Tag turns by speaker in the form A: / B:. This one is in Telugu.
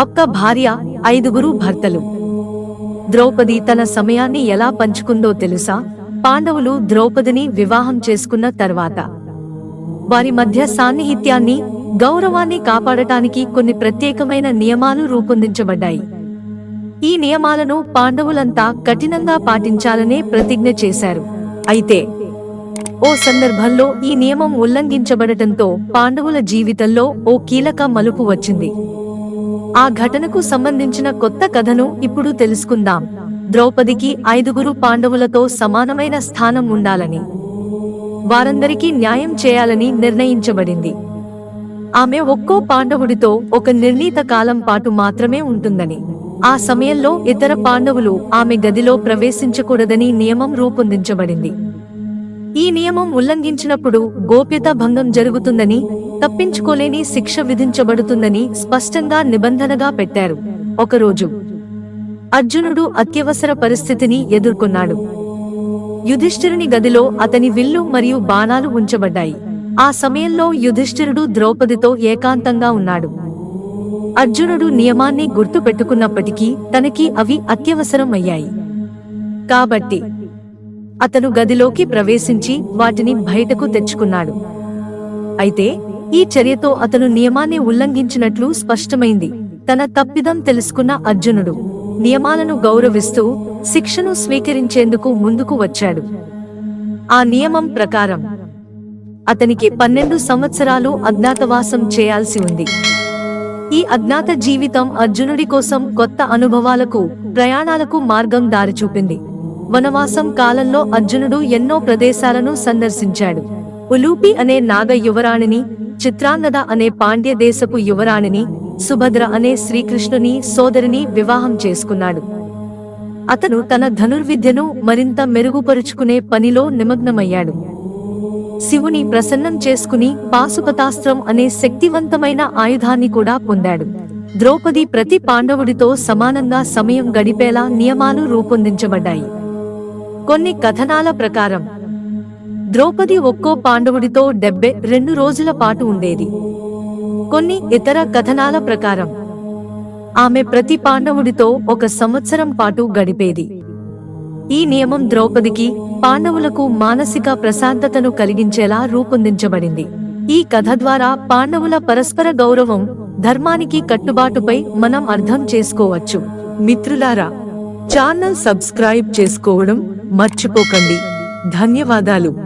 A: ఒక్క భార్య ఐదుగురు భర్తలు. ద్రౌపది తన సమయాన్ని ఎలా పంచుకుందో తెలుసా? పాండవులు ద్రౌపదిని వివాహం చేసుకున్న తర్వాత. వారి మధ్య సాన్నిహిత్యాన్ని గౌరవాన్ని కాపాడటానికి కొన్ని ప్రత్యేకమైన నియమాలు రూపొందించబడ్డాయి. ఈ నియమాలను పాండవులంతా కఠినంగా పాటించాలనే ప్రతిజ్ఞ చేశారు. అయితే ఓ సందర్భంలో ఈ నియమం ఉల్లంఘించబడటంతో పాండవుల జీవితంలో ఓ కీలక మలుపు వచ్చింది. ఆ ఘటనకు సంబంధించిన కొత్త కథను ఇప్పుడు తెలుసుకుందాం. ద్రౌపదికి ఐదుగురు పాండవులతో సమానమైన స్థానం ఉండాలని వారందరికీ న్యాయం చేయాలని నిర్ణయించబడింది. ఆమె ఒక్కో పాండవుడితో ఒక నిర్ణీత కాలం పాటు మాత్రమే ఉంటుందని ఆ సమయంలో ఇతర పాండవులు ఆమె గదిలో ప్రవేశించకూడదని నియమం రూపొందించబడింది. ఈ నియమం ఉల్లంఘించినప్పుడు గోప్యత భంగం జరుగుతుందని తప్పించుకోలేని శిక్ష విధించబడుతుందని స్పష్టంగా నిబంధనగా పెట్టారు. ఒకరోజు అర్జునుడు అత్యవసర పరిస్థితిని ఎదుర్కొన్నాడు. యుధిష్ఠిరుని గదిలో అతని విల్లు మరియు బాణాలు ఉంచబడ్డాయి. ఆ సమయంలో యుధిష్ఠిరుడు ద్రౌపదితో ఏకాంతంగా ఉన్నాడు. అర్జునుడు నియమాన్ని గుర్తు పెట్టుకున్నప్పటికీ తనకి అవి అత్యవసరం అయ్యాయి కాబట్టి అతను గదిలోకి ప్రవేశించి వాటిని బయటకు తెచ్చుకున్నాడు. అయితే ఈ చర్యతో అతను నియమాన్ని ఉల్లంఘించినట్లు స్పష్టమైంది. తన తప్పిదం తెలుసుకున్న అర్జునుడు నియమాలను గౌరవిస్తూ శిక్షను స్వీకరించేందుకు ముందుకు వచ్చాడు. ఆ నియమం ప్రకారం అతనికి పన్నెండు సంవత్సరాలు అజ్ఞాతవాసం చేయాల్సి ఉంది. ఈ అజ్ఞాత జీవితం అర్జునుడి కోసం కొత్త అనుభవాలకు ప్రయాణాలకు మార్గం దారి చూపింది వనవాసం కాలంలో అర్జునుడు ఎన్నో ప్రదేశాలను సందర్శించాడు. ఉలూపి అనే నాగ యువరాణిని చిత్రాన్నద అనే పాండ్య దేశపు యువరాణిని సుభద్ర అనే శ్రీకృష్ణుని సోదరిని వివాహం చేసుకున్నాడు. అతను తన ధనుర్విద్యను మరింత మెరుగుపరుచుకునే పనిలో నిమగ్నమయ్యాడు. శివుని ప్రసన్నం చేసుకుని పాశుపతాస్త్రం అనే శక్తివంతమైన ఆయుధాన్ని కూడా పొందాడు. ద్రౌపది ప్రతి పాండవుడితో సమానంగా సమయం గడిపేలా నియమాలు రూపొందించబడ్డాయి. కొన్ని కథనాల ప్రకారం ద్రౌపది ఒక్కో పాండవుడితో డెబ్బై రెండు రోజుల పాటు ఉండేది. కొన్ని ఇతర కథనాల ప్రకారం ఆమె ప్రతి పాండవుడితో ఒక సంవత్సరం పాటు గడిపేది. ఈ నియమం ద్రౌపదికి పాండవులకు మానసిక ప్రశాంతతను కలిగించేలా రూపొందించబడింది. ఈ కథ ద్వారా పాండవుల పరస్పర గౌరవం ధర్మానికి కట్టుబాటుపై మనం అర్థం చేసుకోవచ్చు. మిత్రులారా ఛానల్ సబ్స్క్రైబ్ చేసుకోవడం మర్చిపోకండి. ధన్యవాదాలు.